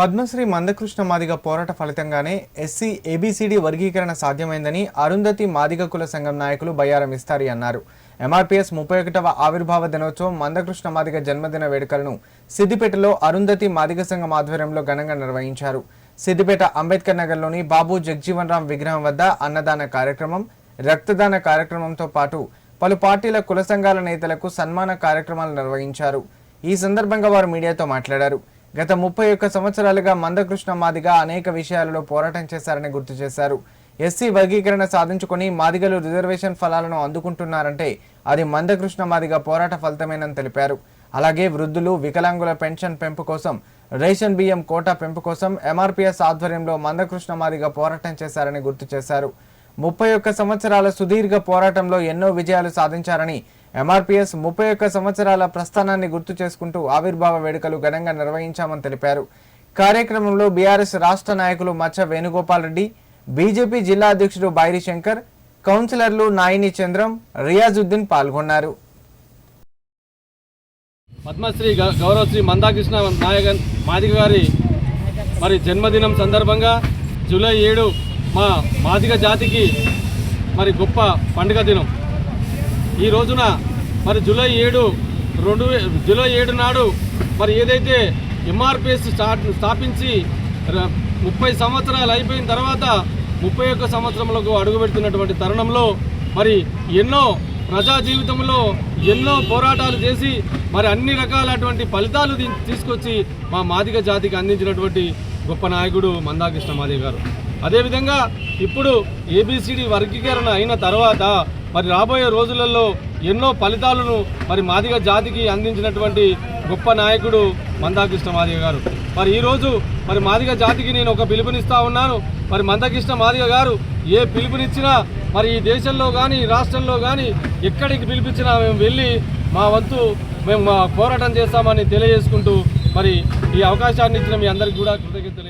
పద్మశ్రీ మందకృష్ణ మాదిగ పోరాట ఫలితంగానే SC ABCD వర్గీకరణ సాధ్యమైందని అరుంధతి మాదిగ కుల సంఘం నాయకులు బయ్యారం ఇస్తారి అన్నారు. ఎంఆర్పీఎస్ ముప్పై ఒకటవ ఆవిర్భావ దినోత్సవం మందకృష్ణ మాదిగ జన్మదిన వేడుకలను సిద్దిపేటలో అరుంధతి మాదిగ సంఘం ఆధ్వర్యంలో ఘనంగా నిర్వహించారు. సిద్దిపేట అంబేద్కర్ నగర్లోని బాబు జగ్జీవన్ రామ్ విగ్రహం వద్ద అన్నదాన కార్యక్రమం రక్తదాన కార్యక్రమంతో పాటు పలు పార్టీల కుల సంఘాల నేతలకు సన్మాన కార్యక్రమాలు నిర్వహించారు. ఈ సందర్భంగా వారు మీడియాతో మాట్లాడారు. గత ముప్పై ఒక్క సంవత్సరాలుగా మందకృష్ణ మాదిగ అనేక విషయాలలో పోరాటం చేశారని గుర్తు చేశారు. ఎస్సీ వర్గీకరణ సాధించుకొని మాదిగలు రిజర్వేషన్ ఫలాలను అందుకుంటున్నారంటే అది మందకృష్ణ మాదిగ పోరాట ఫలితమేనని తెలిపారు. అలాగే వృద్ధులు వికలాంగుల పెన్షన్ పెంపు కోసం రేషన్ బియ్యం కోటా పెంపు కోసం ఎంఆర్పీఎస్ ఆధ్వర్యంలో మందకృష్ణ మాదిగ పోరాటం చేశారని గుర్తు చేశారు. ముప్పై ఒక్క సంవత్సరాల సుదీర్ఘ పోరాటంలో ఎన్నో విజయాలు సాధించారని ఎంఆర్పీఎస్ ముప్పై ఒక్క సంవత్సరాల ప్రస్థానాన్ని గుర్తు చేసుకుంటూ ఆవిర్భావ వేడుకలు ఘనంగా నిర్వహించామని తెలిపారు. కార్యక్రమంలో బీఆర్ఎస్ రాష్ట్ర నాయకులు మచ్చ వేణుగోపాల్ రెడ్డి బీజేపీ జిల్లా అధ్యక్షుడు బైరి శంకర్ కౌన్సిలర్లు నాయిని చంద్రం రియాజుద్దీన్ పాల్గొన్నారు. పద్మశ్రీ గ- గౌరవశ్రీ మందాకృష్ణ నాయకన్ మాదిగ గారి మరి జన్మదినం సందర్భంగా జూలై ఏడు మా మాదిగ జాతికి మరి గొప్ప పండుగ దినం. ఈ రోజున మరి జూలై ఏడు రెండు జూలై ఏడు నాడు మరి ఏదైతే ఎంఆర్పిఎస్ స్టార్ట్ స్థాపించి ముప్పై సంవత్సరాలు అయిపోయిన తర్వాత ముప్పై ఒక్క సంవత్సరంలో అడుగుపెడుతున్నటువంటి తరుణంలో మరి ఎన్నో ప్రజా జీవితంలో ఎన్నో పోరాటాలు చేసి మరి అన్ని రకాలటువంటి ఫలితాలు తీసుకొచ్చి మా మాదిగ జాతికి అందించినటువంటి గొప్ప నాయకుడు మందాకృష్ణ మాదిగ గారు. అదేవిధంగా ఇప్పుడు ఏబిసిడి వర్గీకరణ అయిన తర్వాత మరి రాబోయే రోజులలో ఎన్నో ఫలితాలను మరి మాదిగ జాతికి అందించినటువంటి గొప్ప నాయకుడు మందాకృష్ణ మాదిగ గారు. మరి ఈరోజు మరి మాదిగ జాతికి నేను ఒక పిలుపునిస్తా ఉన్నాను. మరి మందకృష్ణ మాదిగ గారు ఏ పిలుపునిచ్చినా మరి ఈ దేశంలో కానీ రాష్ట్రంలో కానీ ఎక్కడికి పిలిపించినా మేము వెళ్ళి మా వంతు మేము మా పోరాటం చేస్తామని తెలియజేసుకుంటూ మరి ఈ అవకాశాన్ని ఇచ్చిన మీ అందరికీ కూడా కృతజ్ఞతలు